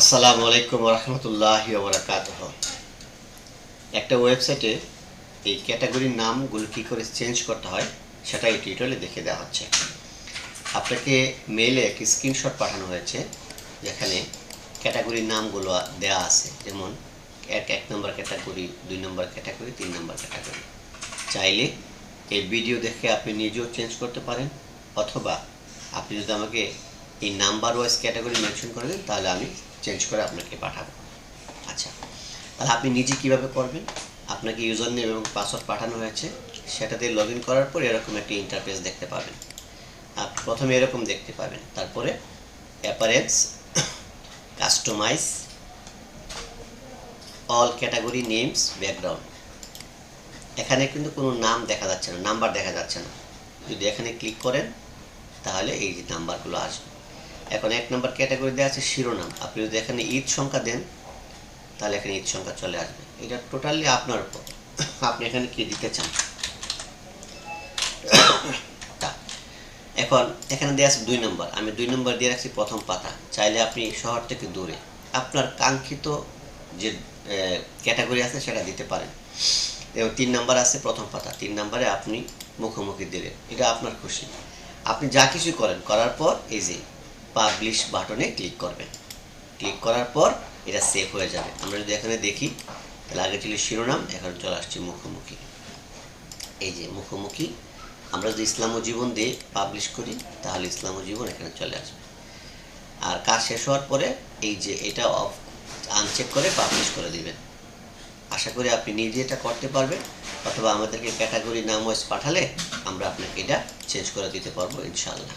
আসসালামু আলাইকুম রহমতুল্লাহি ওবরাকাত একটা ওয়েবসাইটে এই ক্যাটাগরির নামগুলো কী করে চেঞ্জ করতে হয়, সেটা এই টিউটোরিয়ালে দেখে দেওয়া হচ্ছে। আপনাকে মেলে একটি স্ক্রিনশট পাঠানো হয়েছে, যেখানে ক্যাটাগরির নামগুলো দেওয়া আছে। যেমন, এক এক নম্বর ক্যাটাগরি, দুই নম্বর ক্যাটাগরি, তিন নম্বর ক্যাটাগরি। চাইলে এই ভিডিও দেখে আপনি নিজেও চেঞ্জ করতে পারেন, অথবা আপনি যদি আমাকে এই নাম্বার ওয়াইজ ক্যাটাগরি মেনশন করে দেন, তাহলে আমি চেঞ্জ করে আপনাকে পাঠাবো। আচ্ছা তাহলে আপনি নিজে কীভাবে করবেন? আপনাকে ইউজার নেম এবং পাসওয়ার্ড পাঠানো হয়েছে। সেটা দিয়ে লগ করার পর এরকম একটি ইন্টারফেস দেখতে পাবেন। আপনি প্রথমে এরকম দেখতে পাবেন। তারপরে appearance customise all category names background এখানে কিন্তু কোনো নাম দেখা যাচ্ছে না নাম্বার দেখা যাচ্ছে না। যদি এখানে ক্লিক করেন, তাহলে এই যে নাম্বারগুলো আসবে। এখন এক নম্বর ক্যাটাগরি দেওয়া আছে শিরোনাম। আপনি যদি এখানে ঈদ সংখ্যা দেন, তাহলে এখানে ঈদ সংখ্যা চলে আসবে। এটা টোটালি আপনার উপর। আপনি এখানে কি দিতে চান। এখন এখানে দেওয়া আছে দুই নম্বর। আমি দুই নম্বর দিয়ে রাখছি প্রথম পাতা। চাইলে আপনি শহর থেকে দূরে। আপনার কাঙ্ক্ষিত যে ক্যাটাগরি আছে, সেটা দিতে পারেন। এবং তিন নাম্বার আছে প্রথম পাতা। তিন নাম্বারে আপনি মুখোমুখি দিলেন। এটা আপনার খুশি। আপনি যা কিছু করেন, করার পর এই যে পাবলিশ বাটনে ক্লিক করবেন। ক্লিক করার পর এটা সেভ হয়ে যাবে। আমরা যদি এখানে দেখি, তাহলে আগে ছিল শিরোনাম, এখন চলে আসছে মুখোমুখি। এই যে মুখোমুখি, আমরা যদি ইসলাম ও জীবন দিয়ে পাবলিশ করি, তাহলে ইসলাম ও জীবন এখানে চলে আসবে। আর কাজ শেষ হওয়ার পরে এই যে এটা অফ আনচেক করে পাবলিশ করে দিবেন। আশা করি আপনি নিজে এটা করতে পারবেন, অথবা আমাদেরকে ক্যাটাগরি নাম ওয়াইজ পাঠালে আমরা আপনাকে এটা চেঞ্জ করে দিতে পারব, ইনশাআল্লাহ।